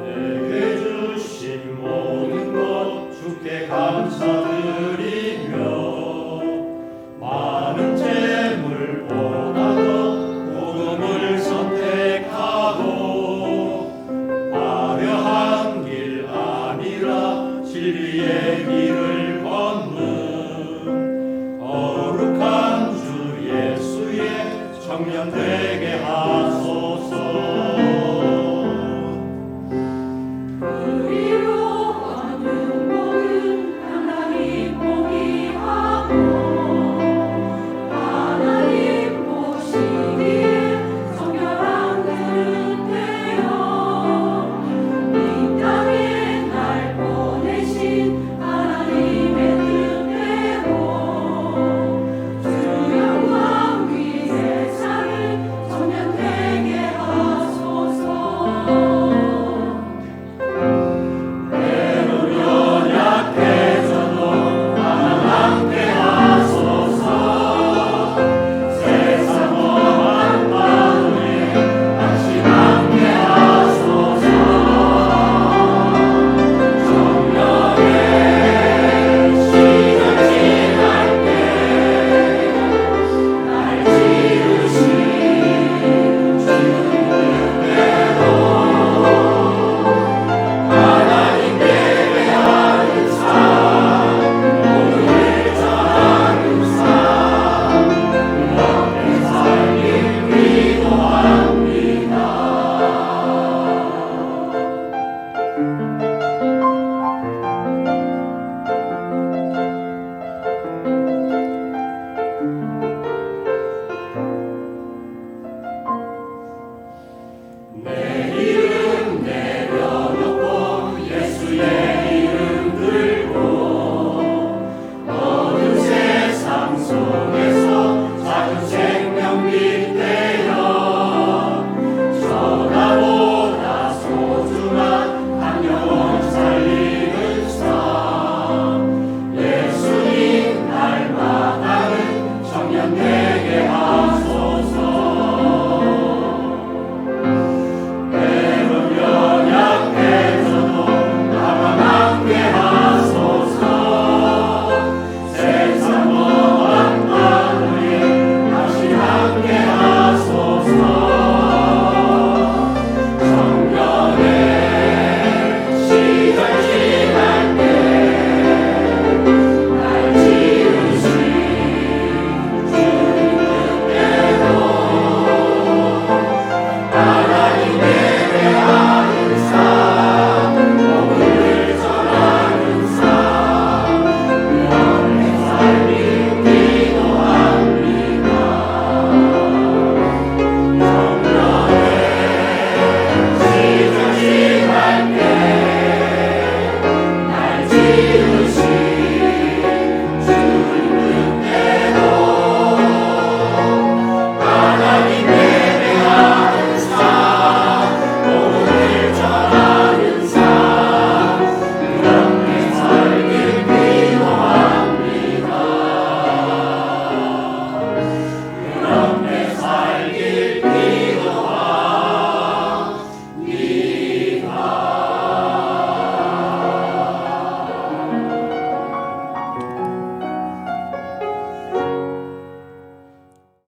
내게 주신 모든 것 주께 감사드리며 많은 재물보다 더 복음을 선택하고 화려한 길 아니라 진리의 길을 걷는 거룩한 주 예수의 청년 되게 하